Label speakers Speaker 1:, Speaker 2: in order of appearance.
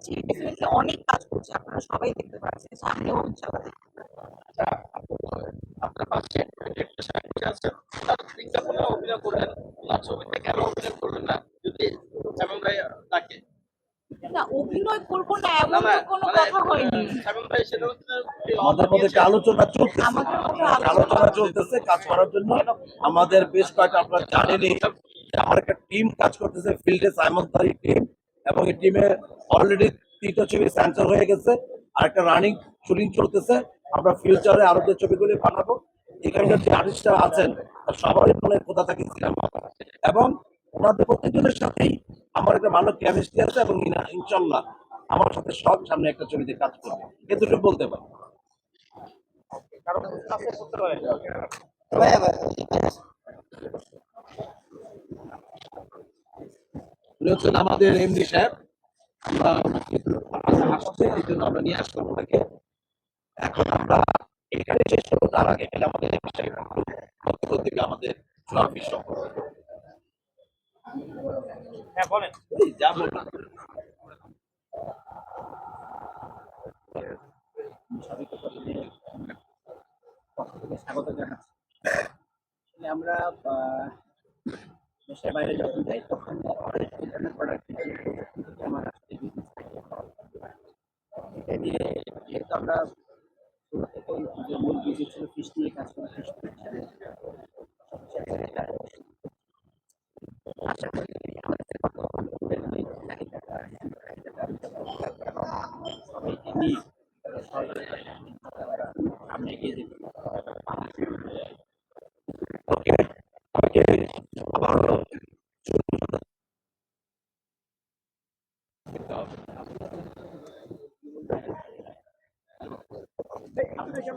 Speaker 1: পাচ্ছি ডেফিনেটলি অনেক কাজ করছে আপনারা সবাই দেখতে পাচ্ছেন।
Speaker 2: আচ্ছা আপু আপনার পাশে তার বিজ্ঞাপনে অভিনয় করলেন ওনার ছবিতে কেন অভিনয় করলেন না যদি ভাই ডাকে
Speaker 1: না অভিনয় করব না এমন
Speaker 2: না না
Speaker 1: কোনো
Speaker 2: মানে,
Speaker 1: কথা হয়নি।
Speaker 2: ভাই সেটা হচ্ছে
Speaker 3: আমাদের মধ্যে আলোচনা চলতেছে আলোচনা চলতেছে কাজ করার জন্য। আমাদের বেশ কয়েকটা আপনারা জানেনই যে আমার একটা টিম কাজ করতেছে ফিল্ডে সাইমন তারি টিম এবং এই টিমে অলরেডি তিনটা ছবি স্যান্সার হয়ে গেছে। আর একটা রানিং শুটিং চলতেছে। আমরা ফিউচারে আরও যে ছবিগুলি বানাবো এখানকার যে আর্টিস্টরা আছেন সবারই মনে কোথা থাকে সিনেমা এবং ওনাদের প্রত্যেকজনের সাথেই আমার একটা ভালো কেমিস্ট্রি আছে এবং ইনা- ইনশাল্লাহ আমার সাথে সব সামনে একটা ছবিতে কাজ করবে। এ দুটো বলতে পারি।
Speaker 2: কারণ
Speaker 3: উনি হচ্ছেন আমাদের এমডি সাহেব আমরা আসছে এই জন্য আমরা নিয়ে আসলাম ওনাকে। এখন আমরা এখানে শেষ করব তার আগে এখানে আমাদের এমডি সাহেব বক্তব্য থেকে আমাদের সম্পর্কে
Speaker 2: হ্যাঁ বলেন।
Speaker 3: যা বললাম।
Speaker 4: স্বাগত জানাচ্ছি আমরা আহ, দেশের বাইরে যখন যাই তখন অনেক নিয়ে যেহেতু আমরা যে মূল বিজনেস ছিল ফিশ নিয়ে কাজ করা ফিশ আশা করি আমাদের
Speaker 3: দেখেন